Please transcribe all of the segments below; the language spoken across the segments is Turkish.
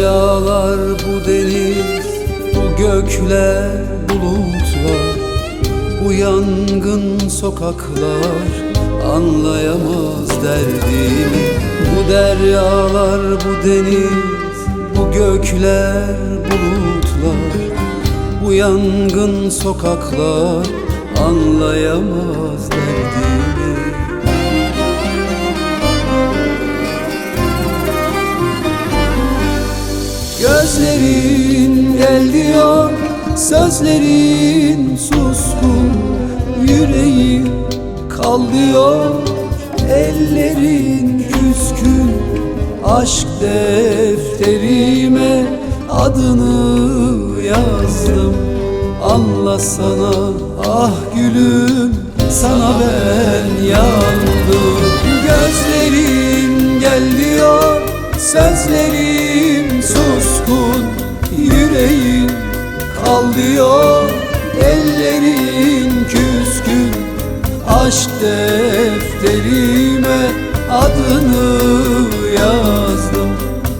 rüyalar bu deniz Bu gökler bulutlar. Bu yangın sokaklar Anlayamaz derdimi. Bu deryalar bu deniz Bu gökler bulutlar. Bu yangın sokaklar Anlayamaz derdimi. Gel diyor Sözlerin suskun Yüreğin kal diyor Ellerin küskün Aşk defterime adını yazdım. Anlasana ah gülüm sana ben yandım. Gözlerin gel diyor Sözlerim suskun Yüreğin kal Ellerin küskün. Aşk defterime adını yazdım.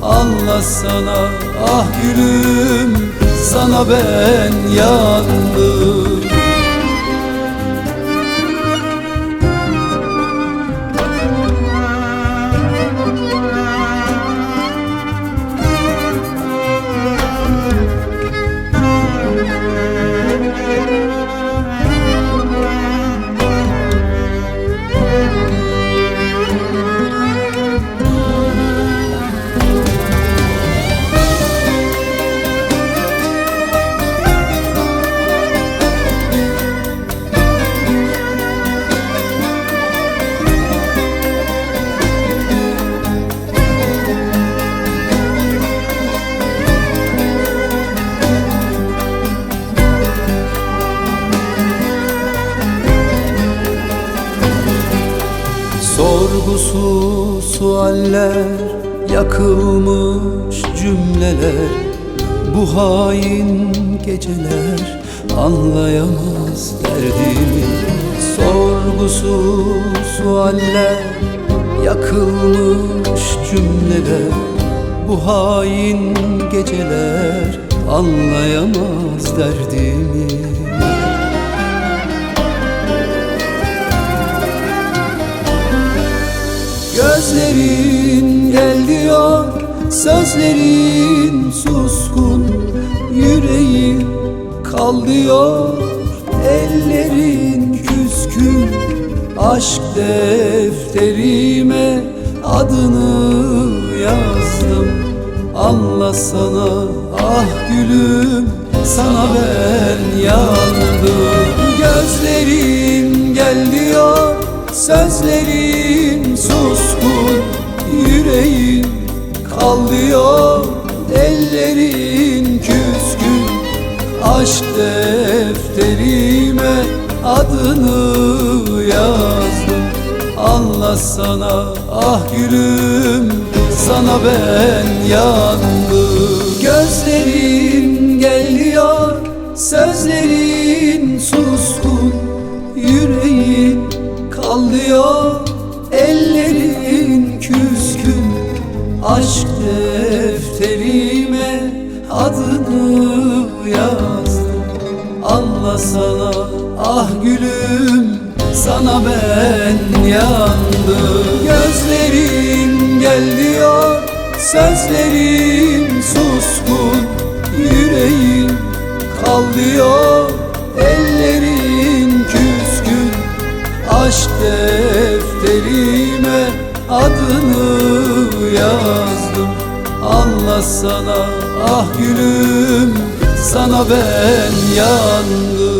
Anlasana ah gülüm Sana ben yandım Sorgusuz sualler Yakılmış cümleler. Bu hain geceler Anlayamaz derdimi Sorgusuz sualler Yakılmış cümleler. Bu hain geceler Anlayamaz derdimi Gözlerin gel diyor Sözlerin suskun Yüreğin kal Ellerin küskün Aşk defterime adını yazdım. Anlasana ah gülüm sana ben yandım. Gözlerin gel diyor Sözlerin kal diyor Ellerin küskün. Aşk defterime adını yazdım. Anlasana ah gülüm sana ben yandım. Gözlerin geliyor Sözlerin adını yazdım. Anlasana ah gülüm sana ben yandım. Gözlerin gel diyor Sözlerin suskun. Yüreğin kal diyor Ellerin küskün. Aşk defterime adını yazdım Anlasana ah gülüm sana ben yandım